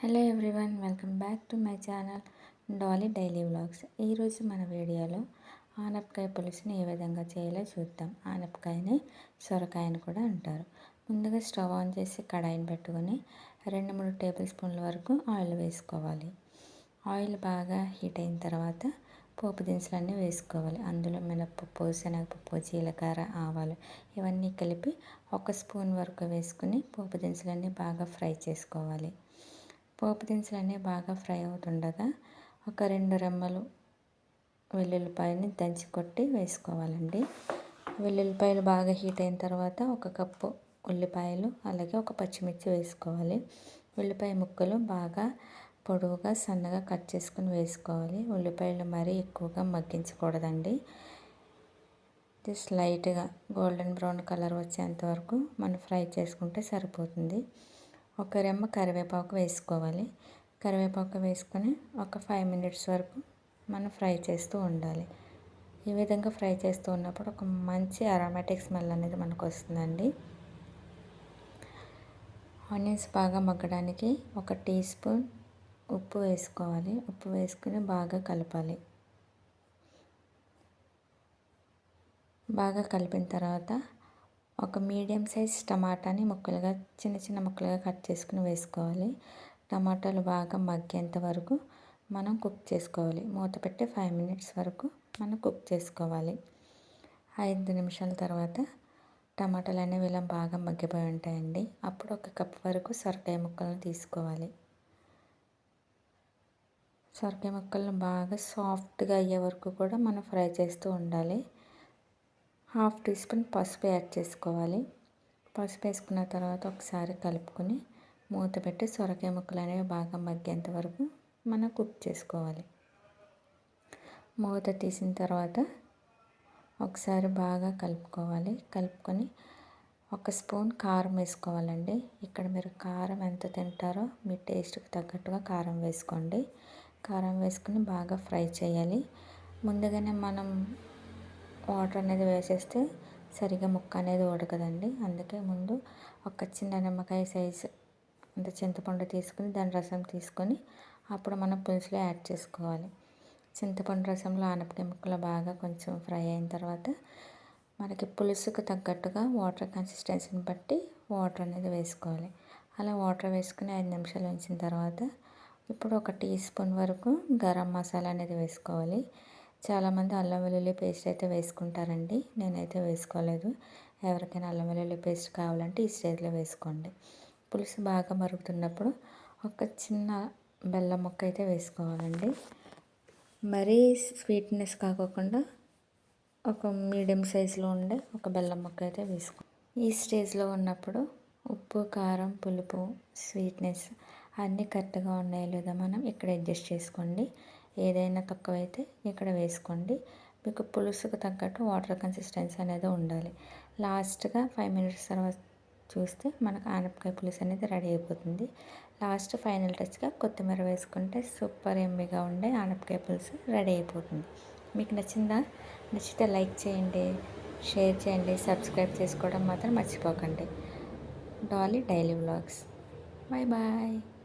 Hello everyone welcome back to my channel Dolly daily vlogs. ఈరోజు మన వీడియోలో ఆనపకాయ పులుసుని ఏ విధంగా చేయాలో చూద్దాం. ఆనపకాయని సొరకాయని కూడా అంటారు. ముందుగా స్టవ్ ఆన్ చేసి కడాయిని పెట్టుకొని రెండు మూడు టేబుల్ స్పూన్ల వరకు ఆయిల్ వేసుకోవాలి. ఆయిల్ బాగా హీట్ అయిన తర్వాత పోపు దినుసులన్నీ వేసుకోవాలి. అందులో మినప్పప్పు శనగపప్పు జీలకర్ర ఆవాలు ఇవన్నీ కలిపి ఒక స్పూన్ వరకు వేసుకుని పోపు దినుసులన్నీ బాగా ఫ్రై చేసుకోవాలి. పోపు దినుసులు అనేవి బాగా ఫ్రై అవుతుండగా ఒక రెండు రెమ్మలు వెల్లుల్లిపాయని దంచి కొట్టి వేసుకోవాలండి. వెల్లుల్లిపాయలు బాగా హీట్ అయిన తర్వాత ఒక కప్పు ఉల్లిపాయలు అలాగే ఒక పచ్చిమిర్చి వేసుకోవాలి. ఉల్లిపాయ ముక్కలు బాగా పొడవుగా సన్నగా కట్ చేసుకుని వేసుకోవాలి. ఉల్లిపాయలు మరీ ఎక్కువగా మగ్గించకూడదండి. జస్ట్ లైట్గా గోల్డెన్ బ్రౌన్ కలర్ వచ్చేంత వరకు మనం ఫ్రై చేసుకుంటే సరిపోతుంది. ఒక రెమ్మ కరివేపాకు వేసుకోవాలి. కరివేపాకు వేసుకొని ఒక ఫైవ్ మినిట్స్ వరకు మనం ఫ్రై చేస్తూ ఉండాలి. ఈ విధంగా ఫ్రై చేస్తూ ఉన్నప్పుడు ఒక మంచి అరోమాటిక్ స్మెల్ అనేది మనకు వస్తుందండి. ఆనియన్స్ బాగా మగ్గడానికి ఒక టీ స్పూన్ ఉప్పు వేసుకోవాలి. ఉప్పు వేసుకుని బాగా కలపాలి. బాగా కలిపిన తర్వాత ఒక మీడియం సైజ్ టమాటాని ముక్కలుగా చిన్న చిన్న ముక్కలుగా కట్ చేసుకుని వేసుకోవాలి. టమాటాలు బాగా మగ్గేంత వరకు మనం కుక్ చేసుకోవాలి. మూత పెట్టి ఫైవ్ మినిట్స్ వరకు మనం కుక్ చేసుకోవాలి. ఐదు నిమిషాల తర్వాత టమాటాలు అనేవి ఇలా బాగా మగ్గిపోయి ఉంటాయండి. అప్పుడు ఒక కప్ వరకు సొరకాయ ముక్కలను తీసుకోవాలి. సొరకాయ ముక్కలను బాగా సాఫ్ట్గా అయ్యే వరకు కూడా మనం ఫ్రై చేస్తూ ఉండాలి. హాఫ్ టీ స్పూన్ పసుపు యాడ్ చేసుకోవాలి. పసుపు వేసుకున్న తర్వాత ఒకసారి కలుపుకొని మూత పెట్టి సొరకాయ ముక్కలు అనేవి బాగా మగ్గేంత వరకు మనం కుక్ చేసుకోవాలి. మూత తీసిన తర్వాత ఒకసారి బాగా కలుపుకోవాలి. కలుపుకొని ఒక స్పూన్ కారం వేసుకోవాలండి. ఇక్కడ మీరు కారం ఎంత తింటారో మీ టేస్ట్కి తగ్గట్టుగా కారం వేసుకోండి. కారం వేసుకుని బాగా ఫ్రై చేయాలి. ముందుగానే మనం వాటర్ అనేది వేసేస్తే సరిగా ముక్క అనేది ఉడకదండి. అందుకే ముందు ఒక చిన్న నిమ్మకాయ సైజు అంటే చింతపండు తీసుకుని దాని రసం తీసుకొని అప్పుడు మనం పులుసులో యాడ్ చేసుకోవాలి. చింతపండు రసంలో ఆనపకాయ ముక్కలు బాగా కొంచెం ఫ్రై అయిన తర్వాత మనకి పులుసుకు తగ్గట్టుగా వాటర్ కన్సిస్టెన్సీని బట్టి వాటర్ అనేది వేసుకోవాలి. అలా వాటర్ వేసుకుని ఐదు నిమిషాలు ఉంచిన తర్వాత ఇప్పుడు ఒక టీ స్పూన్ వరకు గరం మసాలా అనేది వేసుకోవాలి. చాలామంది అల్లం వెల్లుల్లి పేస్ట్ అయితే వేసుకుంటారండి. నేనైతే వేసుకోలేదు. ఎవరికైనా అల్లం వెల్లుల్లి పేస్ట్ కావాలంటే ఈ స్టేజ్లో వేసుకోండి. పులుసు బాగా మరుగుతున్నప్పుడు ఒక చిన్న బెల్లం ముక్క అయితే వేసుకోవాలండి. మరీ స్వీట్నెస్ కాకోకుండా ఒక మీడియం సైజులో ఉండే ఒక బెల్లం ముక్క అయితే వేసుకో ఈ స్టేజ్లో ఉన్నప్పుడు ఉప్పు కారం పులుపు స్వీట్నెస్ అన్నీ కరెక్ట్గా ఉన్నాయో లేదో మనం ఇక్కడ అడ్జస్ట్ చేసుకోండి. ఏదైనా తక్కువైతే ఇక్కడ వేసుకోండి. మీకు పులుసుకు తగ్గట్టు వాటర్ కన్సిస్టెన్సీ అనేది ఉండాలి. లాస్ట్గా ఫైవ్ మినిట్స్ తర్వాత చూస్తే మనకు ఆనపకాయ పులుసు అనేది రెడీ అయిపోతుంది. లాస్ట్ ఫైనల్ టచ్గా కొత్తిమీర వేసుకుంటే సూపర్ ఎమ్మిగా ఉండే ఆనపకాయ పులుసు రెడీ అయిపోతుంది. మీకు నచ్చిందా? నచ్చితే లైక్ చేయండి షేర్ చేయండి సబ్స్క్రైబ్ చేసుకోవడం మాత్రం మర్చిపోకండి. Dolly daily vlogs. Bye bye.